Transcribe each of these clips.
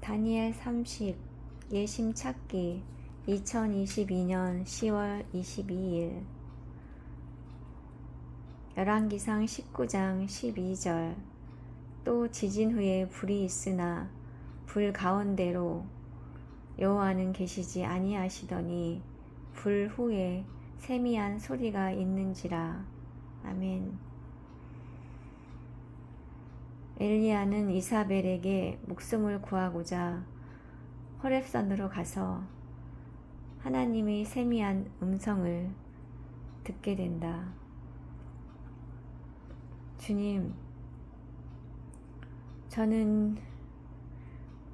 다니엘 30 예심 찾기 2022년 10월 22일. 열왕기상 19장 12절. 또 지진 후에 불이 있으나 불 가운데로 여호와는 계시지 아니하시더니 불 후에 세미한 소리가 있는지라. 아멘. 엘리야는 이사벨에게 목숨을 구하고자 호렙산으로 가서 하나님의 세미한 음성을 듣게 된다. 주님, 저는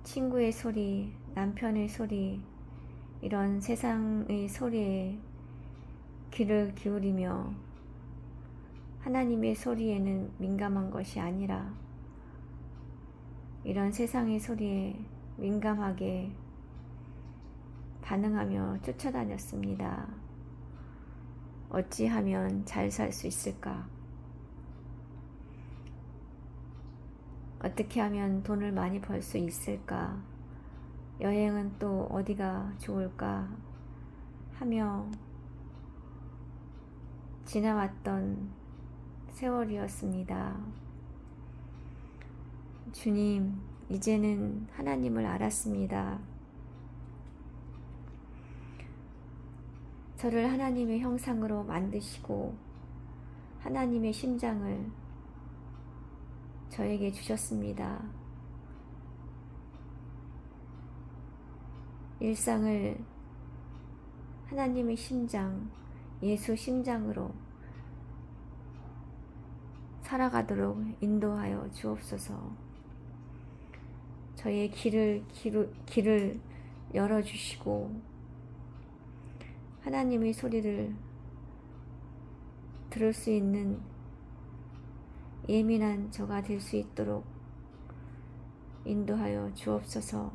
친구의 소리, 남편의 소리, 이런 세상의 소리에 귀를 기울이며 하나님의 소리에는 민감한 것이 아니라 이런 세상의 소리에 민감하게 반응하며 쫓아다녔습니다. 어찌하면 잘 살 수 있을까? 어떻게 하면 돈을 많이 벌 수 있을까? 여행은 또 어디가 좋을까? 하며 지나왔던 세월이었습니다. 주님, 이제는 하나님을 알았습니다. 저를 하나님의 형상으로 만드시고 하나님의 심장을 저에게 주셨습니다. 일상을 하나님의 심장, 예수 심장으로 살아가도록 인도하여 주옵소서. 저의 길을, 길을, 길을 열어주시고, 하나님의 소리를 들을 수 있는 예민한 저가 될 수 있도록 인도하여 주옵소서.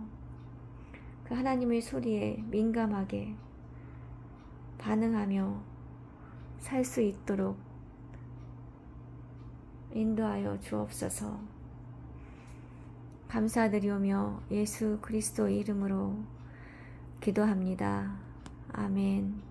그 하나님의 소리에 민감하게 반응하며 살 수 있도록 인도하여 주옵소서. 감사드리오며 예수 그리스도의 이름으로 기도합니다. 아멘.